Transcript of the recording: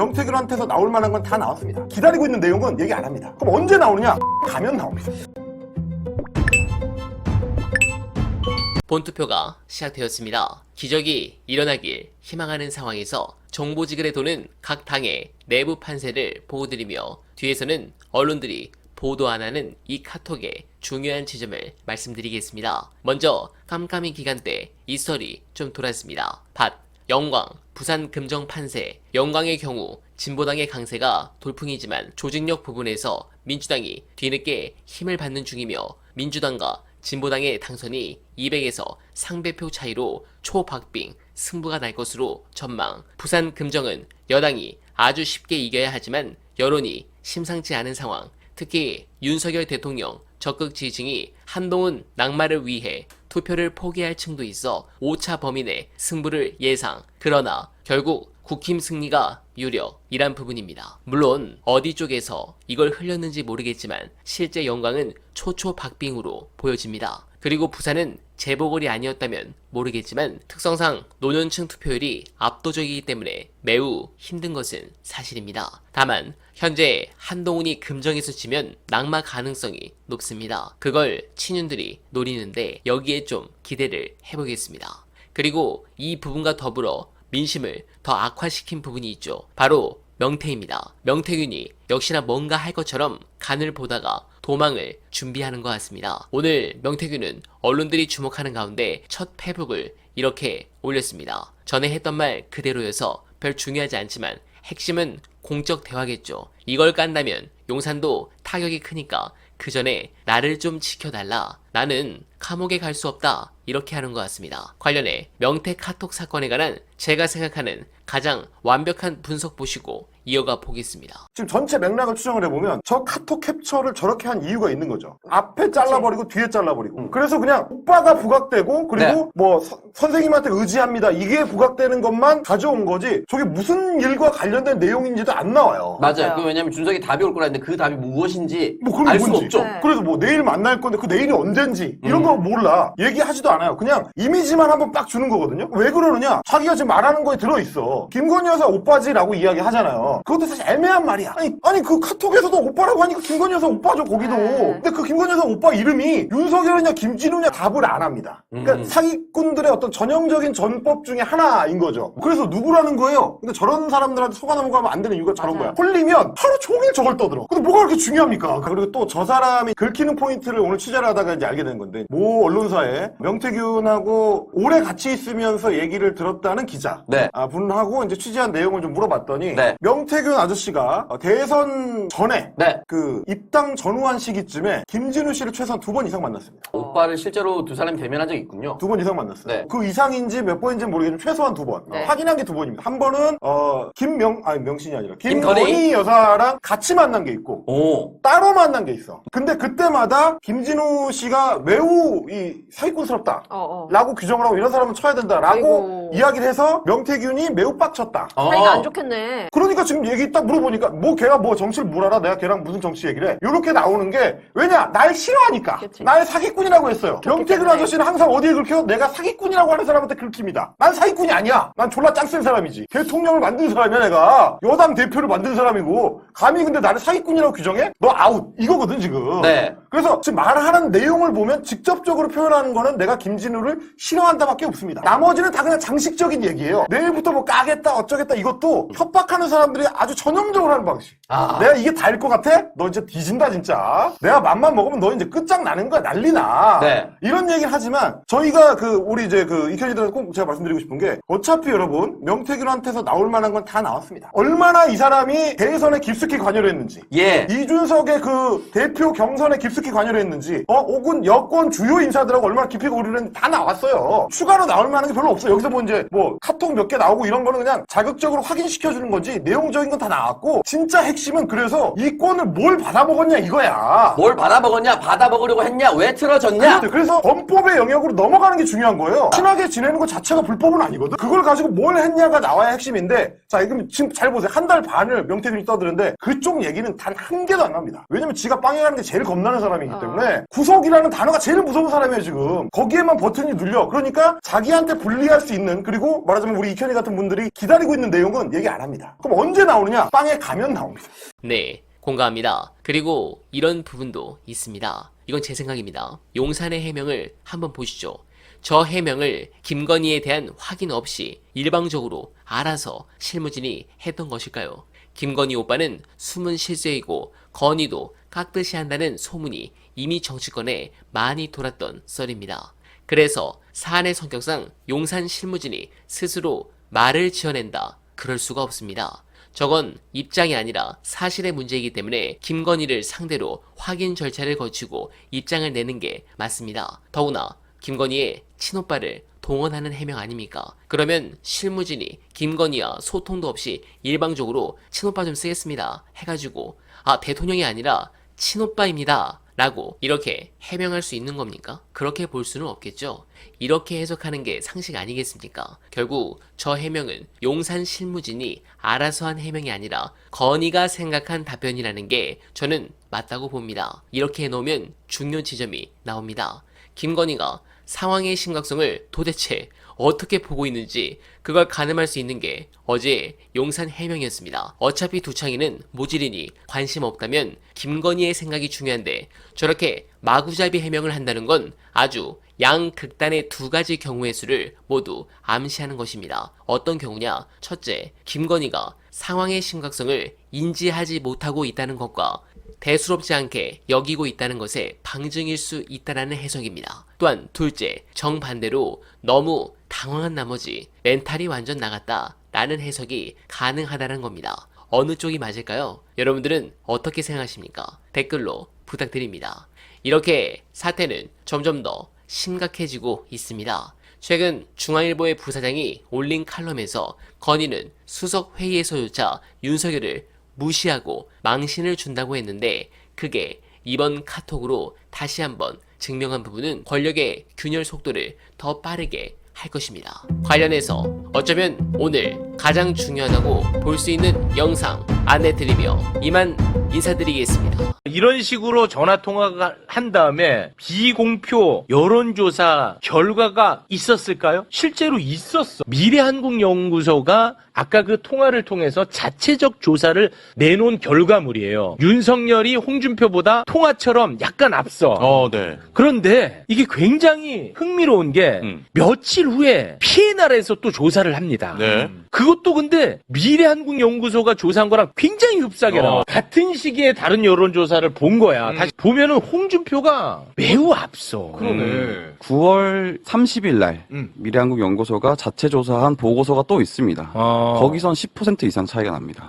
명태균한테서 나올 만한 건 다 나왔습니다. 기다리고 있는 내용은 얘기 안 합니다. 그럼 언제 나오느냐? 가면 나옵니다. 본투표가 시작되었습니다. 기적이 일어나길 희망하는 상황에서 정보지글에 도는 각 당의 내부 판세를 보고드리며 뒤에서는 언론들이 보도 안 하는 이 카톡의 중요한 지점을 말씀드리겠습니다. 먼저 깜깜이 기간 때 이 썰이 좀 돌았습니다. 밭, 영광, 부산 금정 판세, 영광의 경우 진보당의 강세가 돌풍이지만 조직력 부분에서 민주당이 뒤늦게 힘을 받는 중이며 민주당과 진보당의 당선이 200에서 상배표 차이로 초박빙 승부가 날 것으로 전망. 부산 금정은 여당이 아주 쉽게 이겨야 하지만 여론이 심상치 않은 상황. 특히 윤석열 대통령 적극 지지층이 한동훈 낙마를 위해 투표를 포기할 층도 있어 5차 범위 내 승부를 예상. 그러나 결국 국힘 승리가 유력 이란 부분입니다. 물론 어디 쪽에서 이걸 흘렸는지 모르겠지만 실제 영광은 초초 박빙으로 보여집니다. 그리고 부산은 재보궐이 아니었다면 모르겠지만 특성상 노년층 투표율이 압도적이기 때문에 매우 힘든 것은 사실입니다. 다만 현재 한동훈이 금정에서 지면 낙마 가능성이 높습니다. 그걸 친윤들이 노리는데 여기에 좀 기대를 해보겠습니다. 그리고 이 부분과 더불어 민심을 더 악화시킨 부분이 있죠. 바로 명태입니다. 명태균이 역시나 뭔가 할 것처럼 간을 보다가 도망을 준비하는 것 같습니다. 오늘 명태균은 언론들이 주목하는 가운데 첫 페북을 이렇게 올렸습니다. 전에 했던 말 그대로여서 별 중요하지 않지만 핵심은 공적 대화겠죠. 이걸 깐다면 용산도 타격이 크니까 그 전에 나를 좀 지켜달라. 나는 감옥에 갈 수 없다. 이렇게 하는 것 같습니다. 관련해 명태 카톡 사건에 관한 제가 생각하는 가장 완벽한 분석 보시고 이어가 보겠습니다. 지금 전체 맥락을 추정을 해보면 저 카톡 캡처를 저렇게 한 이유가 있는 거죠. 앞에 잘라버리고 뒤에 잘라버리고. 그래서 그냥 오빠가 부각되고 그리고 네. 뭐 서- 선생님한테 의지합니다. 이게 부각되는 것만 가져온 거지 저게 무슨 일과 관련된 내용인지도 안 나와요. 맞아요. 맞아요. 그 왜냐면 준석이 답이 올 거라 했는데 그 답이 무엇인지 뭐 그런 알 게 수가 뭔지. 없죠. 네. 그래서 뭐 내일 만날 건데 그 내일이 언젠지 이런 음. 거 몰라. 얘기하지도 않아요. 그냥 이미지만 한번 빡 주는 거거든요. 왜 그러느냐? 자기가 지금 말하는 거에 들어 있어. 김건희 여사 오빠지라고 이야기 하잖아요. 그것도 사실 애매한 말이야. 아니, 아니 그 카톡에서도 오빠라고 하니까 김건희 여사 오빠죠, 거기도. 네. 근데 그 김건희 여사 오빠 이름이 윤석열이냐 김진우냐 답을 안 합니다. 그러니까 음. 사기꾼들의 어떤 전형적인 전법 중에 하나인 거죠. 그래서 누구라는 거예요? 근데 저런 사람들한테 속아 넘어가면 안 되는 이유가 저런 맞아요. 거야. 홀리면 하루 종일 저걸 떠들어. 근데 뭐가 그렇게 중요합니까? 그리고 또 저 사람이 긁히는 포인트를 오늘 취재를 하다가 이제 알게 된 건데, 모 언론사에 명태균하고 오래 같이 있으면서 얘기를 들었다는 기자. 네. 아, 분하고 이제 취재한 내용을 좀 물어봤더니, 네. 명태균 아저씨가 어, 대선 전에 네. 그 입당 전후한 시기쯤에 김진우 씨를 최소한 두 번 이상 만났습니다. 오빠를 실제로 두 사람이 대면한 적이 있군요. 두 번 이상 만났어요. 네. 그 이상인지 몇 번인지는 모르겠지만 최소한 두 번. 네. 어, 확인한 게 두 번입니다. 한 번은 어 김명 아니 명신이 아니라 김건희. 김건희 여사랑 같이 만난 게 있고 오. 따로 만난 게 있어. 근데 그때마다 김진우 씨가 매우 이 사기꾼스럽다. 어, 어. 라고 규정을 하고 이런 사람은 쳐야 된다라고 아이고. 이야기를 해서 명태균이 매우 빡쳤다. 어. 사이가 안 좋겠네. 그러니까 지금 얘기 딱 물어보니까 뭐 걔가 뭐 정치를 뭘 알아? 내가 걔랑 무슨 정치 얘기를 해? 이렇게 나오는 게 왜냐? 날 싫어하니까. 그치. 날 사기꾼이라고 했어요. 명태균 때문에. 아저씨는 항상 어디에 긁혀? 내가 사기꾼이라고 하는 사람한테 긁힙니다. 난 사기꾼이 아니야. 난 졸라 짱센 사람이지. 대통령을 만든 사람이야 내가. 여당 대표를 만든 사람이고 감히 근데 나를 사기꾼이라고 규정해? 너 아웃. 이거거든 지금. 네. 그래서 지금 말하는 내용을 보면 직접적으로 표현하는 거는 내가 김진우를 싫어한다밖에 없습니다. 나머지는 다 그냥 장식적인 얘기예요. 내일부터 뭐까 겠다 어쩌겠다 이것도 협박하는 사람들이 아주 전형적으로 하는 방식. 아. 내가 이게 다 일 것 같아? 너 이제 뒤진다 진짜. 내가 맘만 먹으면 너 이제 끝장나는 거야 난리나. 네. 이런 얘기를 하지만 저희가 그 우리 이제 그 이현이들한테 꼭 제가 말씀드리고 싶은 게 어차피 여러분 명태균한테서 나올 만한 건 다 나왔습니다. 얼마나 이 사람이 대선에 깊숙이 관여를 했는지 예. 이준석의 그 대표 경선에 깊숙이 관여를 했는지, 어, 혹은 여권 주요 인사들하고 얼마나 깊이 고리를 했는지 다 나왔어요. 추가로 나올 만한 게 별로 없어요. 여기서 뭐 이제 뭐 카톡 몇 개 나오고 이런 거는 그냥 자극적으로 확인시켜주는 거지, 내용적인 건 다 나왔고, 진짜 핵심은 그래서 이 건을 뭘 받아먹었냐 이거야. 뭘 받아먹었냐? 받아먹으려고 했냐? 왜 틀어졌냐? 그래서 범법의 영역으로 넘어가는 게 중요한 거예요. 친하게 지내는 것 자체가 불법은 아니거든. 그걸 가지고 뭘 했냐가 나와야 핵심인데, 자, 지금 잘 보세요. 한 달 반을 명태균이 떠드는데 그쪽 얘기는 단 한 개도 안 납니다. 왜냐면 지가 빵에 가는 게 제일 겁나는 사람이기 어. 때문에 구속이라는 단어가 제일 무서운 사람이에요, 지금. 거기에만 버튼이 눌려. 그러니까 자기한테 불리할 수 있는 그리고 말하자면 우리 이현이 같은 분들이 사람들이 기다리고 있는 내용은 얘기 안 합니다. 그럼 언제 나오느냐? 빵에 가면 나옵니다. 네, 공감합니다. 그리고 이런 부분도 있습니다. 이건 제 생각입니다. 용산의 해명을 한번 보시죠. 저 해명을 김건희에 대한 확인 없이 일방적으로 알아서 실무진이 했던 것일까요? 김건희 오빠는 숨은 실세이고 건희도 깍듯이 한다는 소문이 이미 정치권에 많이 돌았던 썰입니다. 그래서 사안의 성격상 용산 실무진이 스스로 말을 지어낸다. 그럴 수가 없습니다. 저건 입장이 아니라 사실의 문제이기 때문에 김건희를 상대로 확인 절차를 거치고 입장을 내는 게 맞습니다. 더구나 김건희의 친오빠를 동원하는 해명 아닙니까? 그러면 실무진이 김건희와 소통도 없이 일방적으로 친오빠 좀 쓰겠습니다 해가지고 아 대통령이 아니라 친오빠입니다 라고 이렇게 해명할 수 있는 겁니까? 그렇게 볼 수는 없겠죠. 이렇게 해석하는 게 상식 아니겠습니까? 결국 저 해명은 용산 실무진이 알아서 한 해명이 아니라 건희가 생각한 답변이라는 게 저는 맞다고 봅니다. 이렇게 해놓으면 중요 지점이 나옵니다. 김건희가 상황의 심각성을 도대체 어떻게 보고 있는지 그걸 가늠할 수 있는 게 어제 용산 해명이었습니다. 어차피 두창이는 모질이니 관심 없다면 김건희의 생각이 중요한데 저렇게 마구잡이 해명을 한다는 건 아주 양 극단의 두 가지 경우의 수를 모두 암시하는 것입니다. 어떤 경우냐? 첫째, 김건희가 상황의 심각성을 인지하지 못하고 있다는 것과 대수롭지 않게 여기고 있다는 것의 방증일 수 있다라는 해석입니다. 또한 둘째, 정반대로 너무 당황한 나머지 멘탈이 완전 나갔다 라는 해석이 가능하다는 겁니다. 어느 쪽이 맞을까요? 여러분들은 어떻게 생각하십니까? 댓글로 부탁드립니다. 이렇게 사태는 점점 더 심각해지고 있습니다. 최근 중앙일보의 부사장이 올린 칼럼에서 건희는 수석 회의에서조차 윤석열을 무시하고 망신을 준다고 했는데 그게 이번 카톡으로 다시 한번 증명한 부분은 권력의 균열 속도를 더 빠르게 할 것입니다. 관련해서 어쩌면 오늘 가장 중요하다고 볼 수 있는 영상 안내드리며 이만 인사드리겠습니다. 이런 식으로 전화 통화가 한 다음에 비공표 여론조사 결과가 있었을까요? 실제로 있었어. 미래한국연구소가 아까 그 통화를 통해서 자체적 조사를 내놓은 결과물이에요. 윤석열이 홍준표보다 통화처럼 약간 앞서. 어, 네. 그런데 이게 굉장히 흥미로운 게 음. 며칠 후에 피해나라에서 또 조사를 합니다. 네. 그 것도 근데 미래한국연구소가 조사한 거랑 굉장히 흡사하게 어. 나와. 같은 시기에 다른 여론조사를 본 거야. 다시 보면은 홍준표가 매우 앞서. 그러네. 9월 30일 날 음. 미래한국연구소가 자체 조사한 보고서가 또 있습니다. 어. 거기선 10% 이상 차이가 납니다.